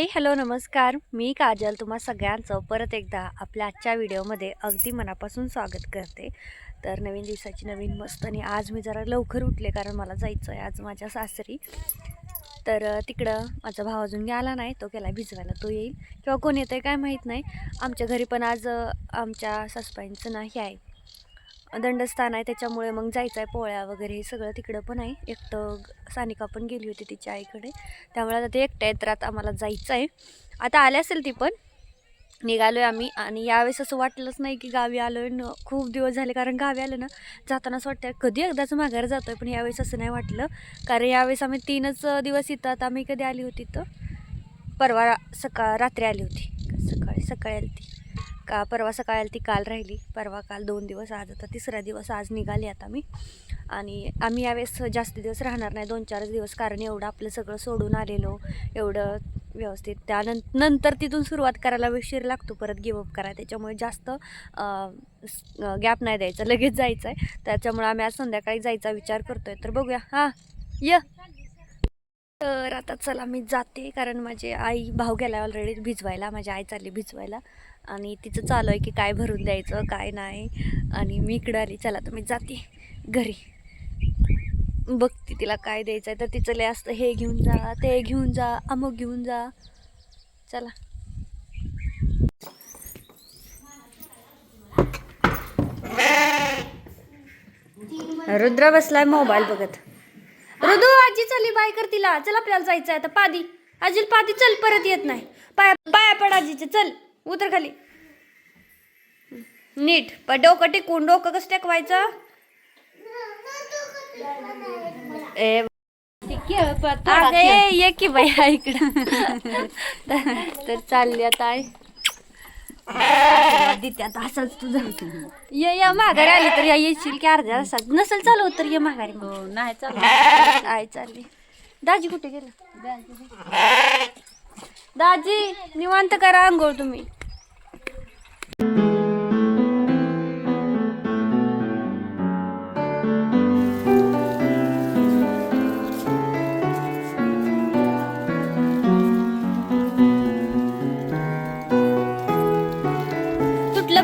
हे हॅलो नमस्कार. मी काजल तुम्हा सगळ्यांचं परत एकदा आपल्या आजच्या व्हिडिओमध्ये अगदी मनापासून स्वागत करते. तर नवीन दिवसाची नवीन मस्त आणि आज मी जरा लवकर उठले कारण मला जायचं आहे आज माझ्या सासरी. तर तिकडं माझा भाव अजून आला नाही तो गेला भिजवायला तो येईल. किंवा कोण येतं आहे काय माहीत नाही. आमच्या घरी पण आज आमच्या सासूबाईंचं ना हे आहे. दंडस्थान आहे त्याच्यामुळे मग जायचं आहे पोळ्या वगैरे हे सगळं तिकडं पण आहे. एकटं सानिका पण गेली होती तिच्या आईकडे. त्यामुळे आता ते एकट्या आहेत तर आम्हाला जायचं आहे आता आले असेल ती पण. निघालो आहे आम्ही आणि यावेळेस असं वाटलंच नाही की गावी आलो आहे खूप दिवस झाले कारण गावी आलं ना जाताना असं वाटतं कधी एकदाच माघार जातो आहे पण यावेळेस असं नाही वाटलं. कारण यावेळेस आम्ही तीनच दिवस इथं आता आम्ही कधी आली होती तर परवा सकाळ रात्री आली होती. सकाळी सकाळी आली ती का परवा सकाळी आली ती काल राहिली परवा काल दोन दिवस आज आता तिसरा दिवस आज निघाली आता मी. आणि आम्ही यावेळेस जास्त दिवस राहणार नाही दोन चार दिवस कारण एवढं आपलं सगळं सोडून आलेलो एवढं व्यवस्थित. त्यानंतर नंतर तिथून सुरुवात करायला उशीर लागतो परत गिवअप करायला. त्याच्यामुळे जास्त गॅप नाही द्यायचा लगेच जायचं आहे त्याच्यामुळे आम्ही आज संध्याकाळी जायचा विचार करतोय. तर बघूया. हां य. तर आता चला मी जाते कारण माझी आई भाऊ गेला ऑलरेडी भिजवायला माझी आई चालली भिजवायला. आणि तिचं चालू आहे की काय भरून द्यायचं काय नाही. आणि मी इकडं आली चला तर मी जाते घरी. बघते तिला काय द्यायचं आहे तर तिचं लय असतं हे घेऊन जा ते घेऊन जा अमुक घेऊन जा. चला. रुद्र बसलाय मोबाईल बघत. रुदू आजी चली बाय कर तिला चल आपल्याला जायचं आता. पादी. आजील पादी चल परत येत नाही. पाया पाया पड आजीचे चल. उतर खाली. नीट. प डोकं टेकून डोकं कसं टेकवायचं? ए ये की बाई इकडं. तर तर चालली आता आहे दिते आता असंच तुझं. ये या माघारी आली तर या येशील की अर्ध्या तासात. नसेल चालू तर ये माघारी मग. हो नाही चालू आहे चालली. दाजी कुठे गेलं? दाजी निवांत करा आंघोळ तुम्ही.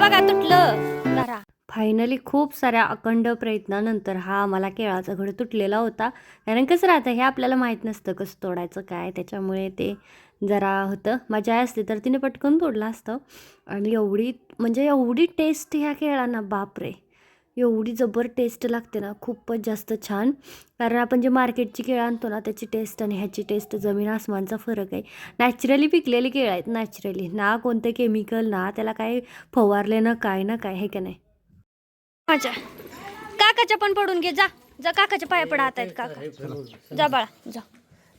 बघा तुटलं. फायनली खूप साऱ्या अखंड प्रयत्नानंतर हा आम्हाला केळाचा घड तुटलेला होता. कारण कसं राहतं हे आपल्याला माहीत नसतं कसं तोडायचं काय. त्याच्यामुळे ते जरा होतं. माझी आई असते तर तिने पटकन तोडलं असतं. आणि एवढी म्हणजे एवढी टेस्ट ह्या केळांना. बापरे. एवढी जबर टेस्ट लागते ना खूपच जास्त छान. कारण आपण जे मार्केटची केळं आणतो ना त्याची टेस्ट आणि ह्याची टेस्ट जमीन आसमानचा फरक आहे. नॅचरली पिकलेली केळं आहेत नॅचरली ना कोणते केमिकल ना त्याला काय फवारले ना काय ना काय हे का नाही? माझ्या. काकाच्या पण पडून घे जा. जा काकाच्या पाया पडा हात आहेत काका. जा बाळा जा.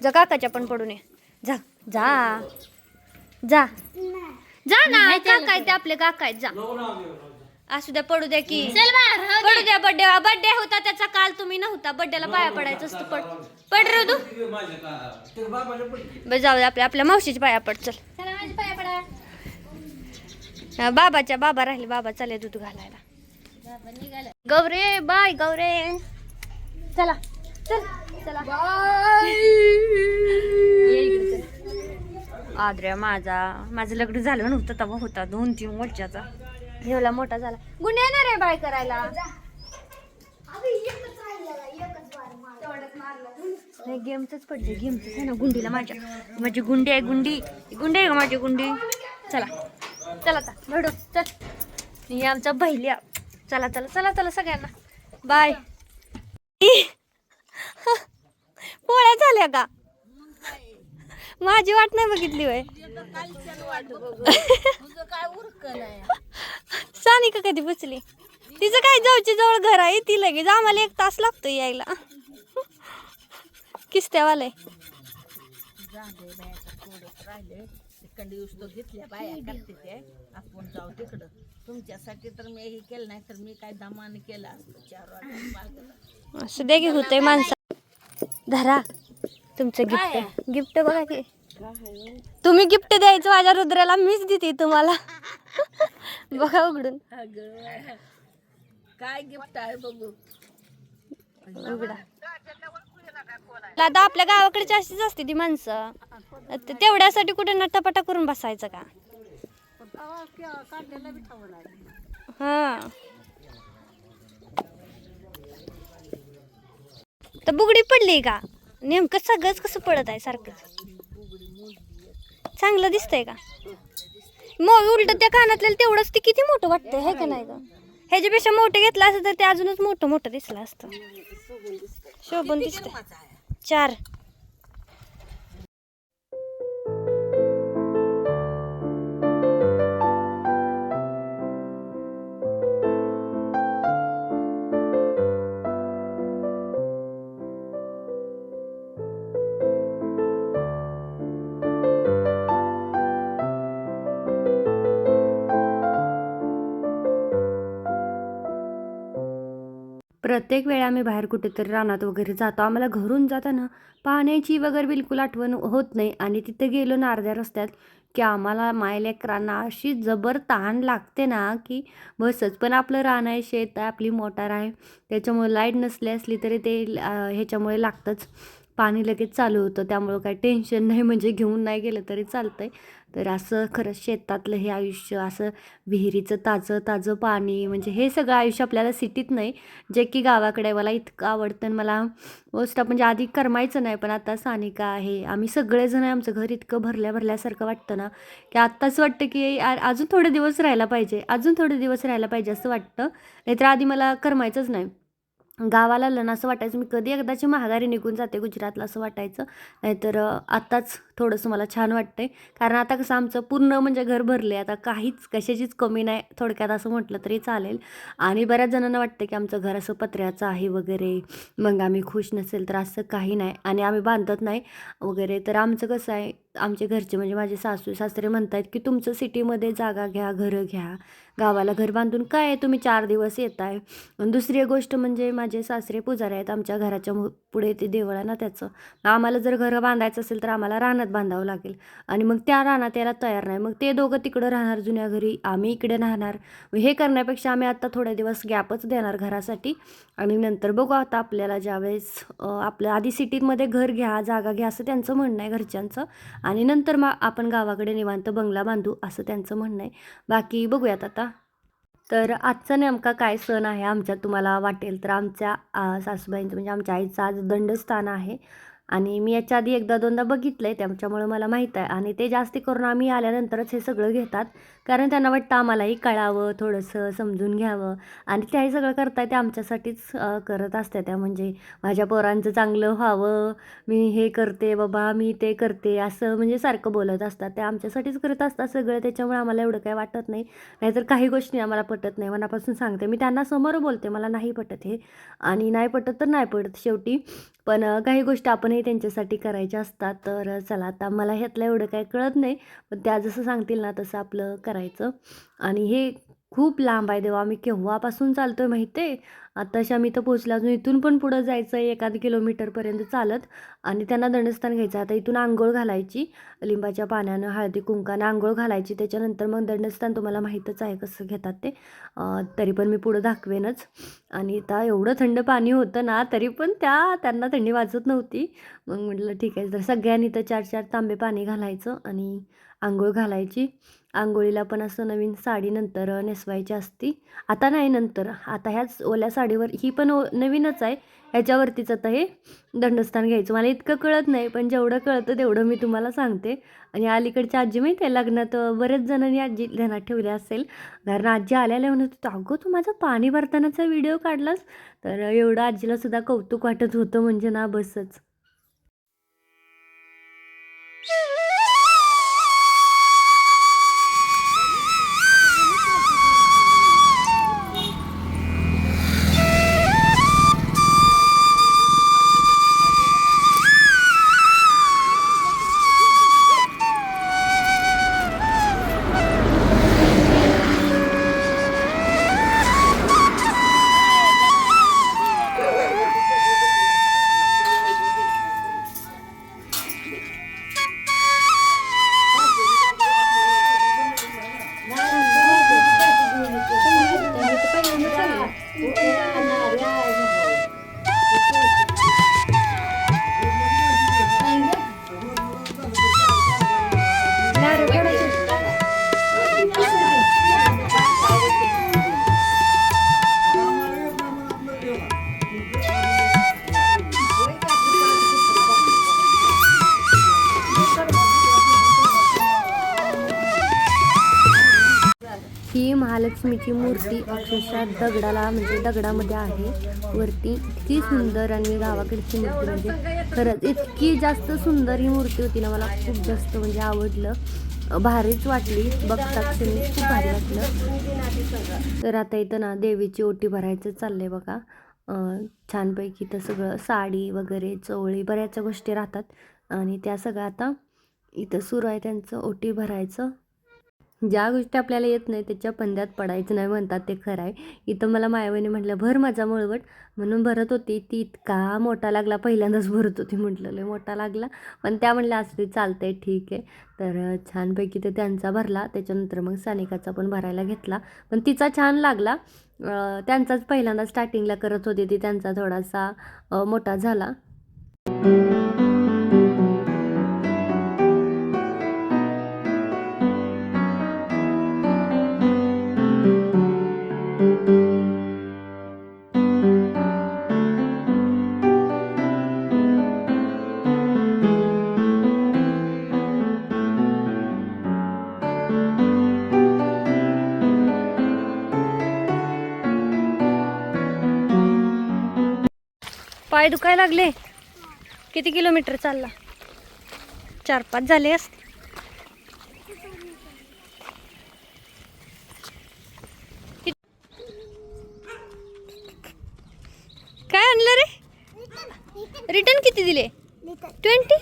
जा काकाच्या पण पडून ये. जा जा. जा. जा ना काका ते आपले काका आहेत जा. असू द्या पडू द्या की. पडू द्या बड्डे बड्डे होता त्याचा काल तुम्ही नव्हता. बड्डेला पाया पडायचं असतं पड. पड रे तू बरं जाऊ दे आपल्या आपल्या मावशीच्या पाया पड चल. हा, बाबाच्या बाबा राहिले बाबा चालले दूध घालायला. गौरे बाय गौरे. चला चल चला. ये इकडे चल. आद्र्या माझा माझं लग्न झालं नव्हतं तेव्हा होता दोन तीन वर्षाचा. एवढा मोठा झाला. गुन्हे येणार आहे बाय करायला. नाही गेमच पडते. गेमच आहे ना गुंडीला माझ्या. माझी गुंडी आहे गुंडी. गुंडी आहे का माझी गुंडी? चला. चला आता भडू चल. ही आमचा बहिल्या. चला चला चला चला सगळ्यांना. बाय. पोळ्या झाल्या का? माझी वाट नाही बघितली वय सानिका कधी बसली? तिचं काय जवळची जवळ घर आहे? ती लगेच आम्हाला एक तास लागतो यायला. किस्त्यावाले तिकडे युस्त घेतल्या बाया करते ते आपण जाऊ तिकडं तुमच्यासाठी तर मी हे केलं नाही तर मी काय दमाने केला असतं चार असं दे की होतंय माणसा. धरा. तुमचं गिफ्ट गिफ्ट बघा की. तुम्ही गिफ्ट द्यायचं माझ्या रुद्राला मीच देते तुम्हाला. बघा उघडून. काय गिफ्ट आहे बघू. उघडा. आता आपल्या गावाकडची अशीच असते ती माणसं. तेवढ्यासाठी कुठे नटापटा करून बसायचं का? हा. तर बुगडी पडली का? नेमकं सगळंच कसं पडत आहे सारखं चांगलं दिसतंय का? मग उलट त्या कानातल्या तेवढंच ते किती मोठं वाटतंय हे का नाही ग? ह्याच्यापेक्षा मोठं घेतलं असतं तर ते अजूनच मोठं मोठं दिसलं असतं. शोभून दिसतं चार. प्रत्येक वेळा आम्ही बाहेर कुठेतरी रानात वगैरे जातो. आम्हाला घरून जाताना पाण्याची वगैरे बिलकुल आठवण होत नाही. आणि तिथे गेलो ना अर्ध्या रस्त्यात की आम्हाला मायलेकरांना अशी जबर तहान लागते ना की बसच. पण आपलं रान आहे शेत आहे आपली मोटार आहे. त्याच्यामुळे लाइट नसली असली तरी ते ह्याच्यामुळे लागतंच. पाणी लगेच चालू होतं. त्यामुळं काही टेन्शन नाही. म्हणजे घेऊन नाही गेलं तरी चालतं आहे तर असं खरंच शेतातलं हे आयुष्य असं विहिरीचं ताजं ताजं पाणी म्हणजे हे सगळं आयुष्य आपल्याला सिटीत नाही जे की गावाकडे मला इतकं आवडतं आणि मला गोष्ट म्हणजे आधी करमायचं नाही पण आता सानिका आहे. आम्ही सगळेजण आहे आमचं घर इतकं भरल्या भरल्यासारखं वाटतं ना की आत्ताच वाटतं की अजून थोडे दिवस राहायला पाहिजे अजून थोडे दिवस राहायला पाहिजे असं वाटतं. नाहीतर आधी मला करमायचंच नाही. गावाला आलं ना असं वाटायचं मी कधी एकदाची महागारी निघून जाते गुजरातला असं वाटायचं. नाहीतर आत्ताच थोडंसं मला छान वाटतंय. कारण आता कसं आमचं पूर्ण म्हणजे घर भरले आता काहीच कशाचीच कमी नाही थोडक्यात असं म्हटलं तरी चालेल. आणि बऱ्याच जणांना वाटतं की आमचं घर असं पत्र्याचं आहे वगैरे. मग आम्ही खुश नसेल तर असं काही नाही. आणि आम्ही बांधत नाही वगैरे. तर आमचं कसं आहे आमचे घरचे म्हणजे माझे सासू सासरे म्हणतात की तुमचं सिटीमध्ये जागा घ्या घरं घ्या. गावाला घर बांधून काय आहे? तुम्ही चार दिवस येत आहे दुसरी गोष्ट म्हणजे माझे सासरे पुजारी आहेत. आमच्या घराच्या मु- पुढे ते देवळ आहे ना त्याचं आम्हाला जर घरं बांधायचं असेल तर आम्हाला रानात बांधावं लागेल. आणि मग त्या रानात यायला तयार नाही. मग ते दोघं तिकडं राहणार जुन्या घरी आम्ही इकडे राहणार. मग हे करण्यापेक्षा आम्ही आता थोडे दिवस गॅपच देणार घरासाठी. आणि नंतर बघू आता आपल्याला ज्यावेळेस आपल्या आपलं आधी सिटीमध्ये घर घ्या जागा घ्या असं त्यांचं म्हणणं आहे घरच्यांचं. आणि नंतर मग आपण गावाकडे निवांत बंगला बांधू असं त्यांचं म्हणणं आहे. बाकी बघूयात आता. तर आजचा नेमका काय सण आहे आमच्यात तुम्हाला वाटेल तर आमच्या सासूबाईंचं म्हणजे आमच्या आईचं आज दंडस्थान आहे. आणि मी याच्या आधी एकदा दोनदा बघितलं आहे त्याच्यामुळं मला माहीत आहे. आणि ते जास्ती करून आम्ही आल्यानंतरच हे सगळं घेतात. कारण त्यांना वाटतं आम्हालाही कळावं थोडंसं समजून घ्यावं. आणि त्याही सगळं करताय ते आमच्यासाठीच करत असते त्या म्हणजे माझ्या पोरांचं चांगलं व्हावं मी हे करते बाबा मी ते करते असं म्हणजे सारखं बोलत असतात. ते आमच्यासाठीच करत असतात सगळं त्याच्यामुळे आम्हाला एवढं काही वाटत नाही. नाहीतर काही गोष्टी आम्हाला पटत नाही. मनापासून सांगते. मी त्यांना समोर बोलते मला नाही पटत हे. आणि नाही पटत तर नाही पटत शेवटी. पण काही गोष्टी आपणही त्यांच्यासाठी करायच्या असतात. तर चला आता मला ह्यातलं एवढं काही कळत नाही. पण त्या जसं सांगतील ना तसं आपलं करायचं. आणि हे खूप लांब आहे देवा आम्ही केव्हापासून चालतो आहे माहिती आहे आत्ताशी आम्ही इथं पोचलो अजून इथून पण पुढं जायचं आहे एखाद किलोमीटरपर्यंत चालत. आणि त्यांना दंडस्थान घ्यायचं. आता इथून आंघोळ घालायची लिंबाच्या पाण्यानं हळदी कुंकानं आंघोळ घालायची. त्याच्यानंतर मग दंडस्थान तुम्हाला माहीतच आहे कसं घेतात ते. तरी पण मी पुढं दाखवेनच. आणि आता एवढं थंड पाणी होतं ना तरी पण त्या त्यांना थंडी वाजत नव्हती. मग म्हटलं ठीक आहे. तर सगळ्यांनी तर चार चार तांबे पाणी घालायचं आणि आंघोळ घालायची. आंघोळीला पण असं नवीन साडी नंतर नेसवायची असती. आता नाही नंतर. आता ह्याच ओल्या साडीवर ही पण ओ नवीनच आहे. ह्याच्यावरतीच आता हे दंडस्थान घ्यायचं. मला इतकं कळत नाही पण जेवढं कळतं तेवढं मी तुम्हाला सांगते. आणि अलीकडच्या आजी माहिती आहे लग्नात बरेच जणांनी आजी ध्यानात ठेवले असेल. कारण आजी आल्याला म्हणत होती अगं तू माझा पाणी भरतानाचा व्हिडिओ काढलास? तर एवढं आजीला सुद्धा कौतुक वाटत होतं म्हणजे ना बसच. ही महालक्ष्मीची मूर्ती अक्षरशः दगडाला म्हणजे दगडामध्ये आहे. वरती इतकी सुंदर आणि गावाकडची मूर्ती म्हणजे खरंच इतकी जास्त सुंदर ही मूर्ती होती ना मला खूप जास्त म्हणजे आवडलं. भारीच वाटली. बघता क्षणी खूप भारी वाटलं. तर आता इथं ना देवीची ओटी भरायचं चाललंय बघा. छानपैकी तर सगळं साडी वगैरे चवळी बऱ्याचशा गोष्टी राहतात. आणि त्या सगळ्या आता इथं सुरू आहे त्यांचं ओटी भरायचं. ज्या गोष्टी आपल्याला येत नाही त्याच्या पंद्यात पडायचं नाही म्हणतात ते खरं आहे इथं मला मायाबाईने म्हटलं भर माझा मळवट. म्हणून भरत होती. ती इतका मोठा लागला पहिल्यांदाच भरत होती म्हटलं लय मोठा लागला. पण त्या म्हणल्या असं चालतंय ठीक आहे. तर छानपैकी ते त्यांचा भरला. त्याच्यानंतर मग सानिकाचा पण भरायला घेतला. पण तिचा छान लागला. त्यांचाच पहिल्यांदा स्टार्टिंगला करत होती ती. त्यांचा थोडासा मोठा झाला. पाय दुखायला लागले. किती किलोमीटर चालला? चार पाच झाले असते. काय आणलं रे? रिटर्न किती दिले? ट्वेंटी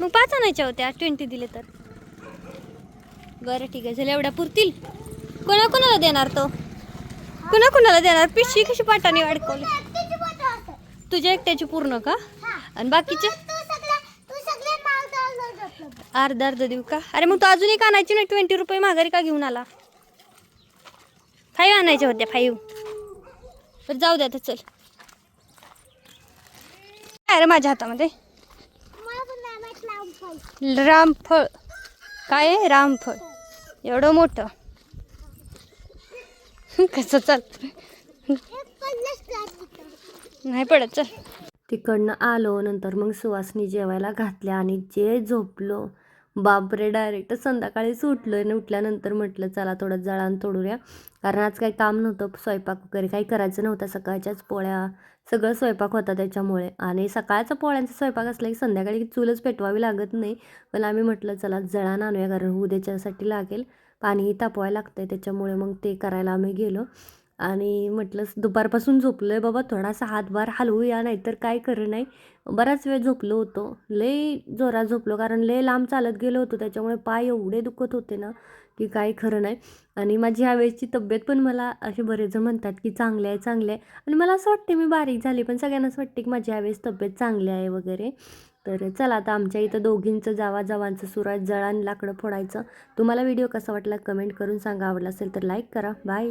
मग पाच आणायच्या होत्या. ट्वेंटी दिले तर. बरं ठीक आहे. झालं एवढ्या पुरतील. कोणा कोणाला देणार तो? कोणा कोणाला देणार? पिशवी कशी पाटाने अडकवली तुझ्या एकट्याची पूर्ण का? आणि बाकीचे? अर्धा अर्धा देऊ का? अरे मग तू अजून एक आणायची ना ट्वेंटी रुपये माघारी का घेऊन आला? फाईव्ह आणायच्या होत्या फाईव्ह तर जाऊ द्या आता चल. काय रे माझ्या हातामध्ये? रामफळ. काय आहे? रामफळ. एवढं मोठं. कसं चाल नाही पडत चल. तिकडनं आलो नंतर मग सुवासनी जेवायला घातल्या आणि जे झोपलो बापरे डायरेक्ट संध्याकाळीच उठलो आणि उठल्यानंतर म्हटलं चला थोडं जळान तोडूया. कारण आज काही काम नव्हतं स्वयंपाक वगैरे काही करायचं नव्हतं सकाळच्याच पोळ्या सगळं स्वयंपाक होता त्याच्यामुळे. आणि सकाळचा पोळ्यांचा स्वयंपाक असला की संध्याकाळी चूलच पेटवावी लागत नाही. पण आम्ही म्हटलं चला जळान आणूया कारण उद्याच्यासाठी लागेल पाणीही तापवायला लागतंय त्याच्यामुळे मग ते करायला आम्ही गेलो. आणि म्हटलं दुपारपासून झोपलो आहे बाबा थोडासा हातभार हलवूया नाहीतर काय खरं नाही बराच वेळ झोपलो होतो. लय जोरात झोपलो कारण लय लांब चालत गेलो होतो त्याच्यामुळे पाय एवढे दुखत होते ना की काय खरं नाही. आणि माझी ह्यावेळेसची तब्येत पण मला असे बरेच जण म्हणतात की चांगले आहे चांगले आहे. आणि मला असं वाटते मी बारीक झाली पण सगळ्यांनाच वाटते की माझी ह्यावेळेस तब्येत चांगली आहे वगैरे. तर चला आता आमच्या इथं दोघींचं जावा जावांचं सुरात जळान लाकडं फोडायचं. तुम्हाला व्हिडिओ कसा वाटला कमेंट करून सांगा. आवडला असेल तर लाईक करा. बाय.